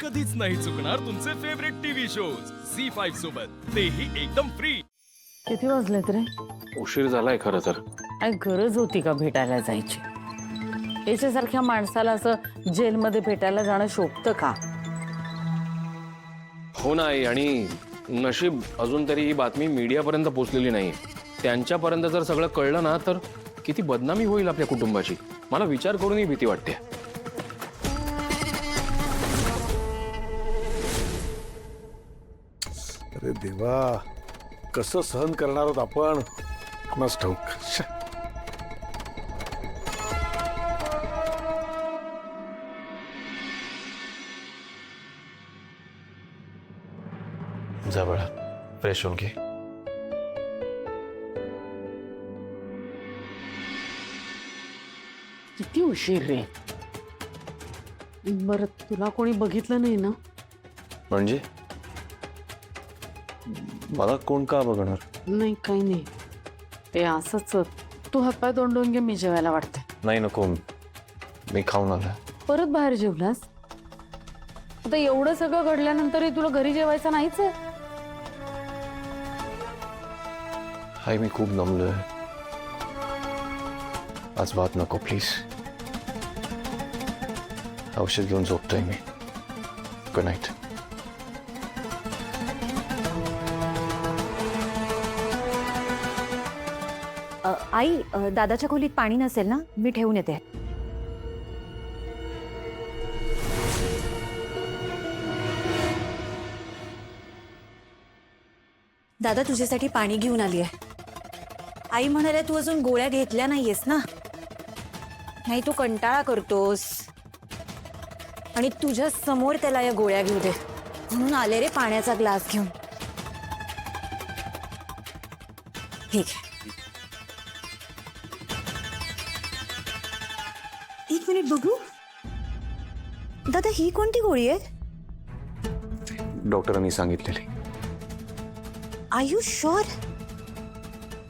कधीच नाही चुकणार तुमचे favourite TV shows C five सोबत. तेही एकदम फ्री किती वाजलेत रे? उशीर झालाय खरं तर. काय गरज होती का भेटायला जायची? याच्यासारख्या माणसाला असं जेलमध्ये भेटायला जाणं शोभतं का? हो ना आई आणि नशीब अजून तरी ही बातमी मीडियापर्यंत पोहोचलेली नाही त्यांच्यापर्यंत जर सगळं कळलं ना तर किती बदनामी होईल आपल्या कुटुंबाची. मला विचार करूनही भीती वाटते. अरे देवा कसं सहन करणार आहोत आपण? कुणास ठाऊक. श्या. जा बाळा फ्रेश होऊन घे. किती उशीर रे. बर तुला कोणी बघितलं नाही ना? म्हणजे? मला कोण का बघणार? नाही काही नाही. ते असंच तू हातपाय तोंडून घे मी जेवायला वाटते नाही नको. मी खाऊन आलोय. परत बाहेर जेवलास? आता एवढं सगळं घडल्यानंतरही तुला घरी जेवायचं नाहीच आहे? हाय मी खूप नमलोय आज बात नको प्लीज औषध घेऊन झोपतोय मी. गुड नाईट आई अ, दादाच्या खोलीत पाणी नसेल ना? मी ठेवून येते. दादा तुझ्यासाठी पाणी घेऊन आली आहे. आई म्हणाले तू अजून गोळ्या घेतल्या नाहीयेस ना? नाही तू कंटाळा करतोस. आणि तुझ्या समोर त्याला या गोळ्या घेऊ दे. म्हणून आले रे पाण्याचा ग्लास घेऊन. ठीक आहे बघू. दादा ही कोणती गोळी आहे? डॉक्टरांनी सांगितलेली. आय यू शुअर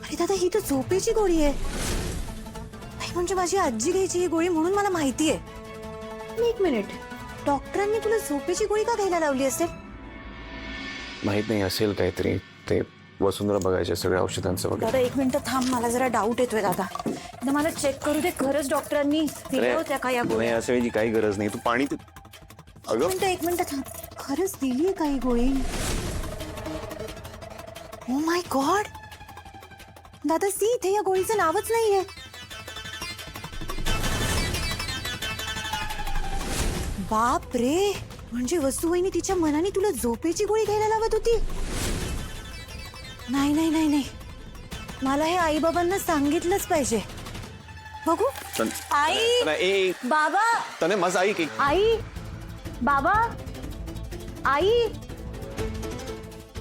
अरे दादा ही तर झोपेची गोळी आहे. नाही म्हणजे माझी आजी घ्यायची ही गोळी म्हणून मला माहिती आहे. एक मिनिट. डॉक्टरांनी तुला झोपेची गोळी का घ्यायला लावली असेल? माहीत नाही असेल काहीतरी. ते वसुंधरा बघायचे सगळ्या औषधांचं वगैरे. दादा एक मिनिट थांब मला जरा डाऊट येतोय दादा. एकदा मला चेक करू दे. खरंच डॉक्टरांनी दिल्या होत्या का या नाही गोळ्या असं याची काही गरज नाही. तू पाणी अगं. मिनिट एक मिनिट थांब. खरंच दिली काही गोळी? ओ माय गॉड दादा सी इथे या गोळीचं नावच नाहीये. बाप रे म्हणजे वसुवहिनी तिच्या मनाने तुला झोपेची गोळी घ्यायला लावत होती? नाही नाही नाही नाही. मला हे आई बाबांना सांगितलंच पाहिजे. बघू. आई ए, बाबा. तने माझं ऐक एक आई बाबा. आई.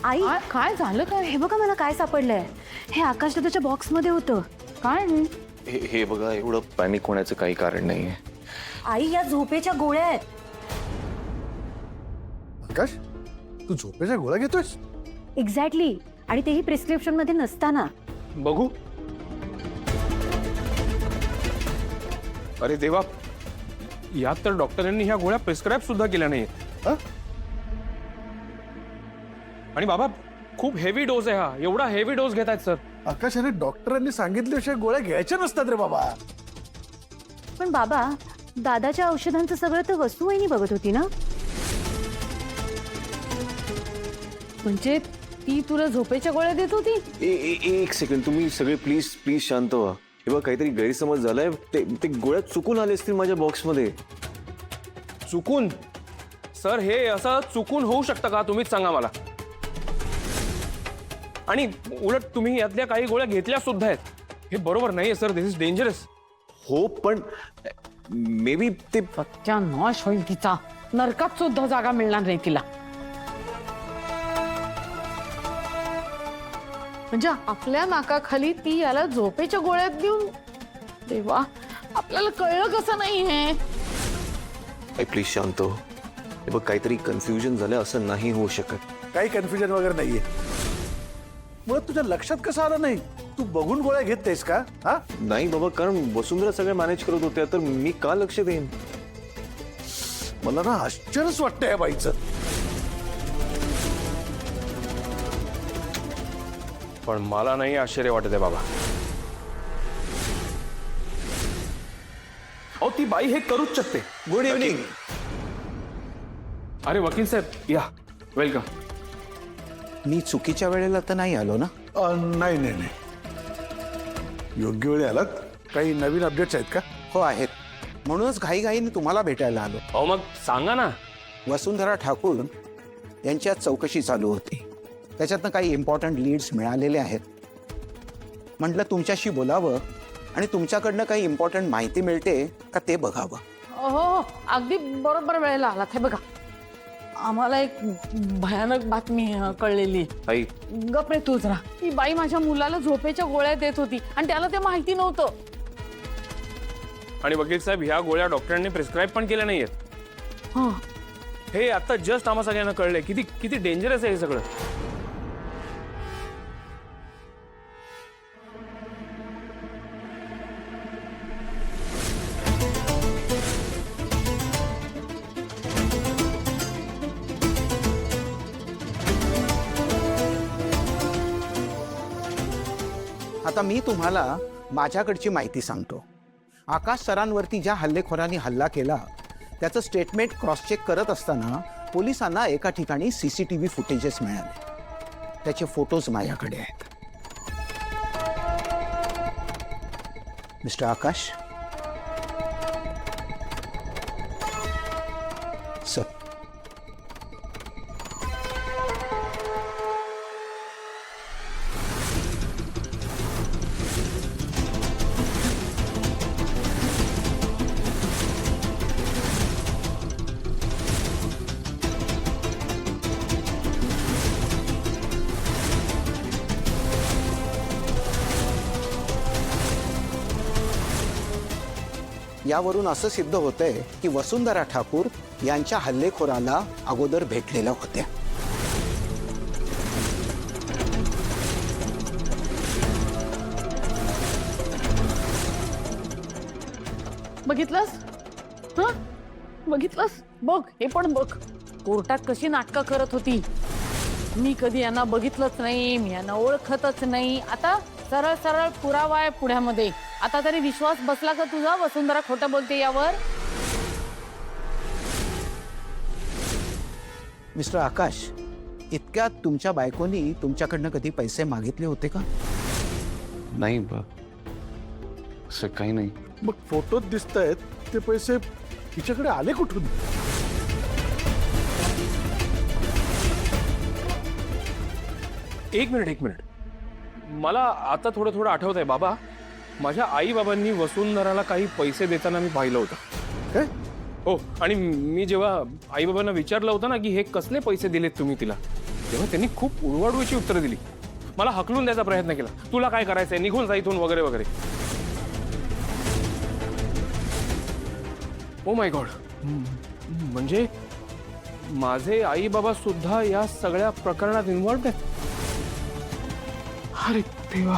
आई. काय काय झालं काय? हे बघा मला काय सापडलंय. हे आकाश दादाच्या बॉक्समध्ये होतं. काय नाही. हे हे बघा एवढं पॅनिक होण्याचं काही कारण नाहीये. आई या झोपेच्या गोळ्या आहेत. आकाश तू झोपेच्या गोळ्या घेतोयस? एक्झॅक्टली आणि तेही प्रिस्क्रिप्शनमध्ये नसताना. बघू. अरे देवा यात तर डॉक्टरांनी ह्या गोळ्या प्रिस्क्राईब सुद्धा केल्या नाही हा? आणि बाबा खूप हेवी डोस आहे हा. एवढा हेवी डोस घेत आहेत सर आकाश अरे डॉक्टरांनी सांगितल्याशिवाय गोळ्या घ्यायच्या नसतात रे बाबा. पण बाबा दादाच्या औषधांचं सगळं तर वस्तूवहिनी बघत होती ना? म्हणजे ती तुला झोपेच्या गोळ्या देत होती? ए, ए, ए, एक सेकंड तुम्ही सगळे प्लीज प्लीज शांत व्हा. हे बघ काहीतरी गैरसमज झालाय. ते ते गोळ्या चुकून आले असतील माझ्या बॉक्समध्ये. चुकून? सर हे असं चुकून होऊ शकतं का? तुम्हीच सांगा मला. आणि उलट तुम्ही यातल्या काही गोळ्या घेतल्या सुद्धा आहेत. हे बरोबर नाहीये सर. दिस इज डेंजरस हो पण मे बी ते सत्यानाश होईल तिचा. नरकात सुद्धा जागा मिळणार नाही तिला. म्हणजे आपल्या नाकाखाली ती याला झोपेच्या गोळ्यात देऊन देवा आपल्याला कळलं कसं नाही हे प्लीज शांत. हो हे बघ काहीतरी कन्फ्युजन झालं असं नाही होऊ शकत. काही कन्फ्युजन वगैरे नाहीये. मुळात तुझ्या लक्षात कसं आलं नाही? तू बघून गोळ्या घेत नाहीस का? हा? नाही बाबा कारण वसुंधरा सगळं मॅनेज करत होत्या तर मी का लक्ष देईन? मला ना आश्चर्यच वाटतं या बाईचं. पण मला नाही आश्चर्य वाटत आहे बाबा. अहो ती बाई हे करूच शकते. गुड इव्हनिंग अरे वकील साहेब या. वेलकम मी चुकीच्या वेळेला तर नाही आलो ना? अ, नाही नाही नाही. योग्य वेळी आलात. काही नवीन अपडेट्स आहेत का? हो आहेत. म्हणूनच घाईघाईने तुम्हाला भेटायला आलो. अहो मग सांगा ना. वसुंधरा ठाकूर यांच्या चौकशी चालू होती. त्याच्यातनं काही इम्पॉर्टंट लीड्स मिळालेले आहेत. म्हटलं तुमच्याशी बोलावं आणि तुमच्याकडनं काही इम्पॉर्टंट माहिती मिळते का ते बघावं. हो हो अगदी बरोबर वेळेला आलात हे बघा. आम्हाला एक भयानक बातमी अं, कळलेली आहे. ताई गप रे तूच राहा ती बाई माझ्या मुलाला झोपेच्या गोळ्या देत होती आणि त्याला ते माहिती नव्हतं. आणि वकील साहेब ह्या गोळ्या डॉक्टरांनी प्रिस्क्राईब पण केल्या नाहीयेत. हं. हे आता जस्ट आम्हा सगळ्यांना कळलंय. किती किती डेंजरस आहे हे सगळं. आता मी तुम्हाला माझ्याकडची माहिती सांगतो. आकाश सरांवरती ज्या हल्लेखोरांनी हल्ला केला त्याचं स्टेटमेंट क्रॉस चेक करत असताना पोलिसांना एका ठिकाणी C C T V footages मिळाले. त्याचे फोटोज माझ्याकडे आहेत. मिस्टर आकाश? सर यावरून असं सिद्ध होतंय की वसुंधरा ठाकूर यांच्या हल्लेखोराला अगोदर भेटलेल्या होत्या. बघितलंस? हा? बघितलंस? बघ हे पण बघ. कोर्टात कशी नाटकं करत होती? मी कधी यांना बघितलंच नाही मी यांना ओळखतच नाही. आता सरळ सरळ पुरावा आहे पुण्यामध्ये. आता तरी विश्वास बसला का तुझा? वसुंधरा खोटं बोलते यावर. मिस्टर आकाश इतक्यात तुमच्या बायकोनी तुमच्याकडनं कधी पैसे मागितले होते का? नाही बा असं काही नाही. मग फोटोत दिसत आहेत ते पैसे तिच्याकडे आले कुठून? एक मिनिट एक मिनिट. मला आता थोडं थोडं आठवत आहे बाबा. माझ्या आई बाबांनी वसुंधराला काही पैसे देताना मी पाहिलं होतं. काय? हो आणि मी जेव्हा आई बाबांना विचारलं होतं ना की हे कसले पैसे दिलेत तुम्ही तिला तेव्हा त्यांनी खूप उडवाडूची उत्तरं दिली. मला हकलून द्यायचा प्रयत्न केला. तुला काय करायचंय? निघून जा इथून वगैरे वगैरे. ओ माय गॉड म्हणजे माझे आई बाबा सुद्धा या सगळ्या प्रकरणात इन्व्हॉल्ड आहेत? अरे देवा.